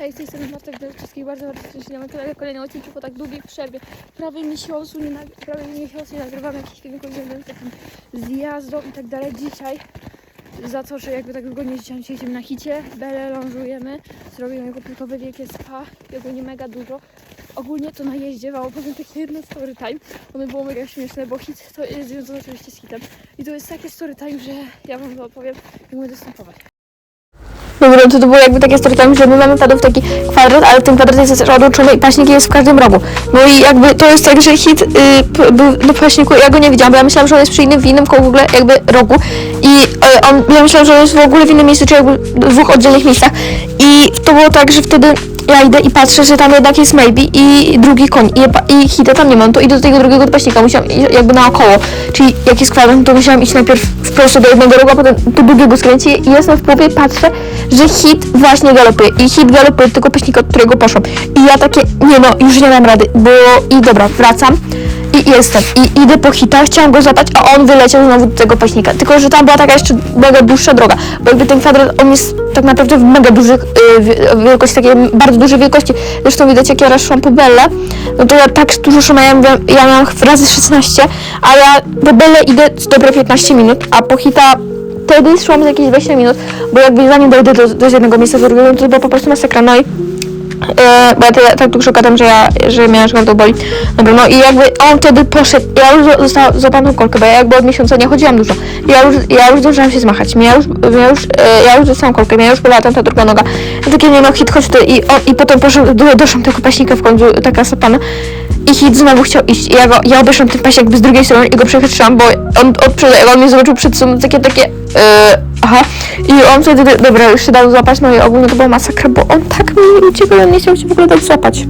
Hej, z tej strony Marta, witam wszystkich bardzo, bardzo serdecznie na moim kanale. Kolejny odcinek po tak długiej przerwie. Prawie miesiącu nie, nag- prawie miesiąc nie nagrywam jakichś filmików związanych z takim i tak dalej. Dzisiaj za to, że jakby tak długo nie dzisiaj siedzimy na hicie, belę lążujemy, zrobimy jego pilkowe wielkie spa, jego nie mega dużo. Ogólnie to na jeździe wam opowiem takie jedno story time. Ono było mega śmieszne, bo hit to jest związane oczywiście z hitem. I to jest takie story time, że ja wam to opowiem, jak będę występować. Dobra, to, to było jakby takie story time, że my mamy padów taki kwadrat, ale ten kwadrat jest odłączony i paśnik jest w każdym rogu. No i jakby to jest tak, że hit y, był na paśniku, ja go nie widziałam, bo ja myślałam, że on jest przy innym, w innym koło w ogóle jakby rogu i y, on, ja myślałam, że on jest w ogóle w innym miejscu, czy jakby w dwóch oddzielnych miejscach i to było tak, że wtedy ja idę i patrzę, że tam jednak jest maybe i drugi koń. I, i hita tam nie mam, to idę do tego drugiego paśnika, musiałam iść jakby naokoło, czyli jak jest kwadrat, to musiałam iść najpierw wprost do jednego rogu, a potem do drugiego skręcić. I jestem w połowie, patrzę, że hit właśnie galopuje i hit galopuje tego paśnika, od którego poszłam. I ja takie, nie no, już nie dam rady, bo i dobra, wracam i jestem i idę po hita, chciałam go złapać, a on wyleciał znowu do tego paśnika, tylko że tam była taka jeszcze mega dłuższa droga, bo jakby ten kwadrat, on jest tak naprawdę w mega dużych y, wi- wielkości, takiej bardzo dużej wielkości, zresztą widać jak ja raz szłam po Belle, no to ja tak dużo szłam, ja miałam, ja miałam razy 16, a ja po Belle idę dobre 15 minut, a po hita wtedy szłam z jakieś 20 minut, bo jakby zanim dojdę do, do jednego miejsca do drugiego, to była po prostu masakra, no i E, bo ja tyle, tak dużo gadam, że ja, że miałam że gardło boli. Dobra, no i jakby on wtedy poszedł, ja już zostałam złapałam kolkę, bo ja jakby od miesiąca nie chodziłam dużo. Ja już, ja już zdążyłam się zmachać, ja już, ja już, e, ja już dostałam kolkę, ja już bolała tam ta druga noga. Takie, nie no, hit, chodź tutaj i, on, i potem poszedł, do, doszłam tego paśnika w końcu, taka sapana. I hit znowu chciał iść i ja go, ja obeszłam ten paśnik jakby z drugiej strony i go przechytrzyłam, bo on od przodu, on mnie zobaczył przed sobą, takie, takie, e, aha. I on wtedy, dobra, już się dał złapać, no i ogólnie to była masakra, bo on tak mi uciekł, on nie chciał się w ogóle dać złapać.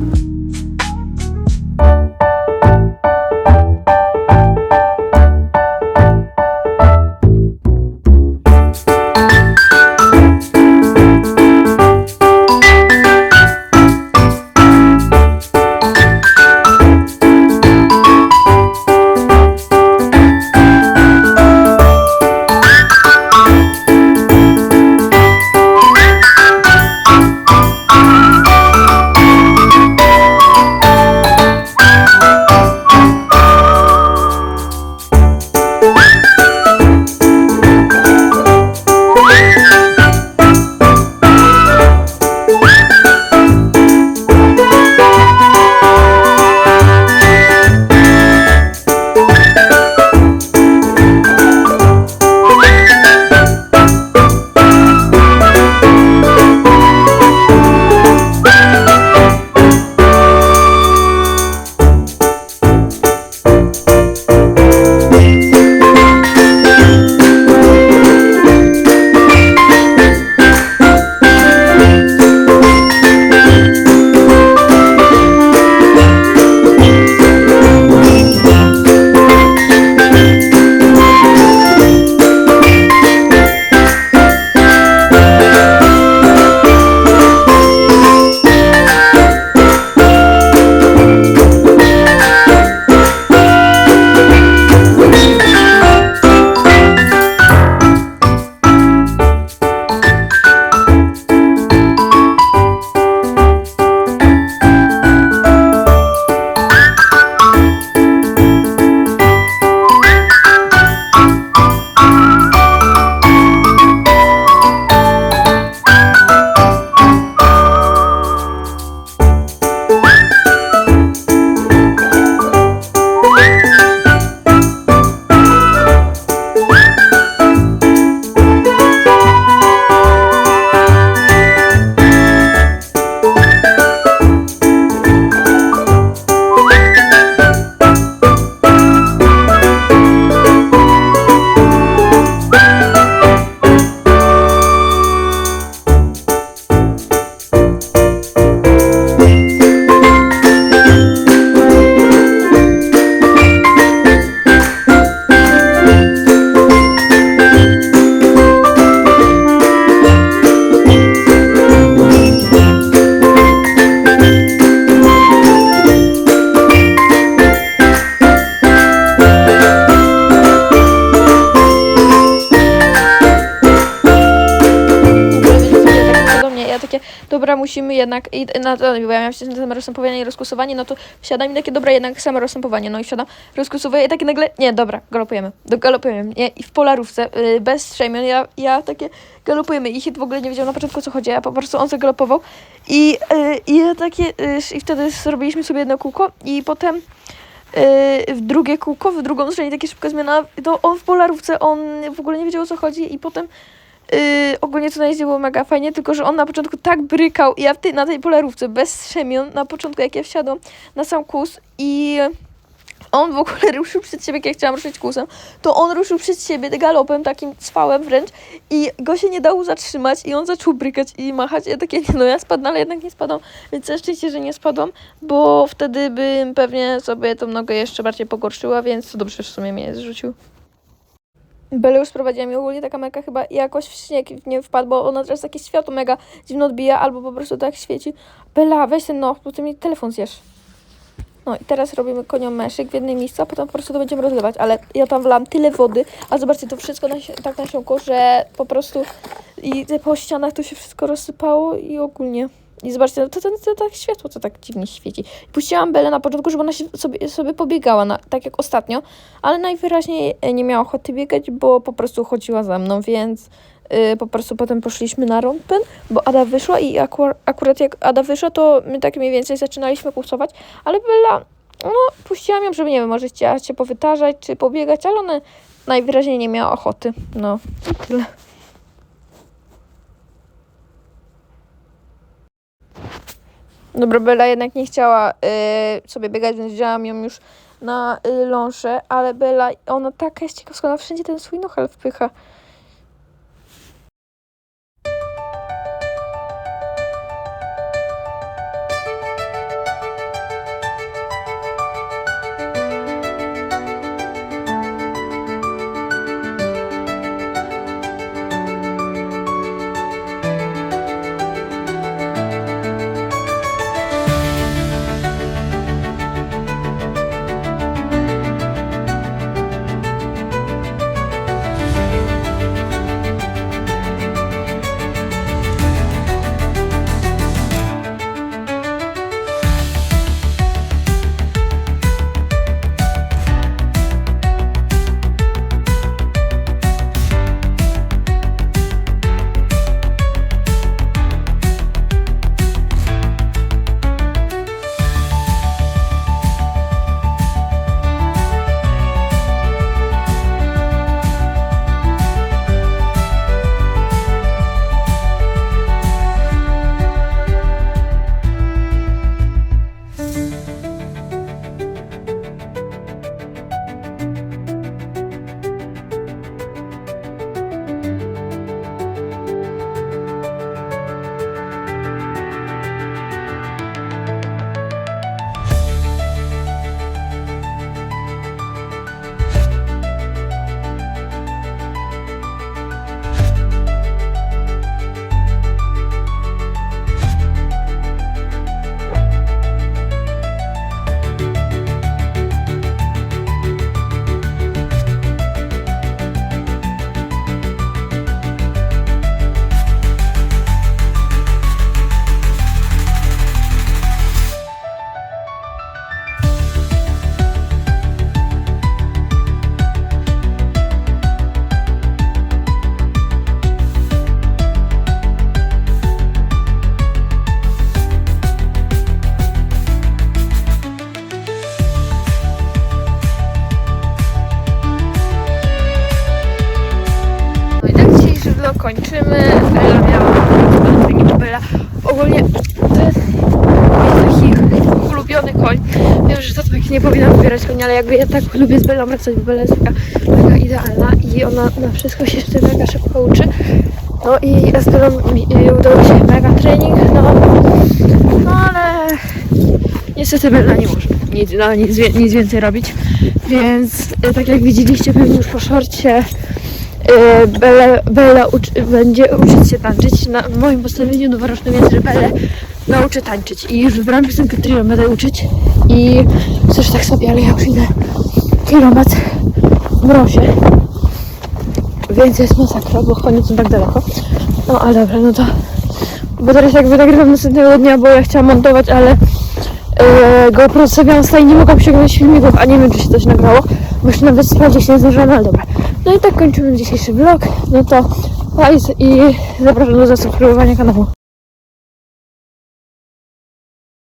Musimy jednak, i na to, bo ja miałam wcześniej samo rozstępowanie i rozkusowanie, no to wsiadam i takie, dobra, jednak samo rozstępowanie, no i wsiadam, rozkusowuję i takie nagle, nie, dobra, galopujemy, do, galopujemy, nie, i w polarówce, yy, bez strzemion, ja, ja takie, galopujemy. I hit w ogóle nie wiedział na początku co chodzi, a po prostu on zagalopował. I, yy, i ja takie, yy, i wtedy zrobiliśmy sobie jedno kółko i potem w drugie kółko, w drugą stronę, takie szybka zmiana, to on w polarówce, on w ogóle nie wiedział o co chodzi i potem yy, ogólnie to było mega fajnie, tylko że on na początku tak brykał, ja w tej, na tej polarówce bez strzemion, na początku jak ja wsiadłam na sam kłus i on w ogóle ruszył przed siebie, jak ja chciałam ruszyć kłusem, to on ruszył przed siebie galopem, takim cwałem wręcz i go się nie dało zatrzymać i on zaczął brykać i machać. Ja takie, no ja spadnę, ale jednak nie spadłam, więc szczęście, że nie spadłam, bo wtedy bym pewnie sobie tą nogę jeszcze bardziej pogorszyła, więc to dobrze w sumie mnie zrzucił. Bele już sprowadziła mi ogólnie ta kamerka chyba jakoś w śnieg nie wpadł, bo ona teraz takie światło mega dziwno odbija, albo po prostu tak świeci. Bela, weź ten noh, bo ty mi telefon zjesz. No i teraz robimy koniom meszyk w jednym miejscu, a potem po prostu to będziemy rozlewać, ale ja tam wlałam tyle wody, a zobaczcie, to wszystko nasi tak nasiąkło, że po prostu i po ścianach to się wszystko rozsypało i ogólnie. I zobaczcie, no to, to, to, tak światło, co tak dziwnie świeci. Puściłam Belę na początku, żeby ona się sobie, sobie pobiegała, na, tak jak ostatnio, ale najwyraźniej nie miała ochoty biegać, bo po prostu chodziła za mną, więc y, po prostu potem poszliśmy na rąpen, bo Ada wyszła i akurat, akurat jak Ada wyszła, to my tak mniej więcej zaczynaliśmy kursować, ale Bella, no puściłam ją, żeby nie wiem, może chciała się powytarzać, czy pobiegać, ale ona najwyraźniej nie miała ochoty, no tyle. Dobra, Bella jednak nie chciała y, sobie biegać, więc wzięłam ją już na y, ląszę, ale Bella, ona taka jest ciekawska, ona wszędzie ten swój nochal wpycha. Nie powinnam wybierać konia, ale jakby ja tak lubię z Bellą wracać, bo Bella jest taka mega idealna i ona na wszystko się jeszcze mega szybko uczy. No i z Bellą mi y, udało się mega trening, no, no ale niestety Bella nie może nic, no, nic, nic więcej robić, więc y, tak jak widzieliście pewnie już po szorcie, Y, Bella, Bella uczy, będzie uczyć się tańczyć. Na moim postawieniu noworocznym jest, że Belle nauczy tańczyć. I już wybrałam piosenkę, którą ją będę uczyć. I coś tak sobie, ale ja już idę. Kilometr. W mrozie więc jest masakra, bo koniec są tak daleko. No ale dobra, no to bo teraz jakby nagrywam następnego dnia, bo ja chciałam montować, ale yy, GoPro zostawiałam stoi, nie mogłam ściągnąć filmików, a nie wiem, czy się coś nagrało, jeszcze nawet sprawdzić nie zdążyłam, ale dobra. No i tak kończymy dzisiejszy vlog, no to hajs i zapraszam do zasubskrybowania kanału.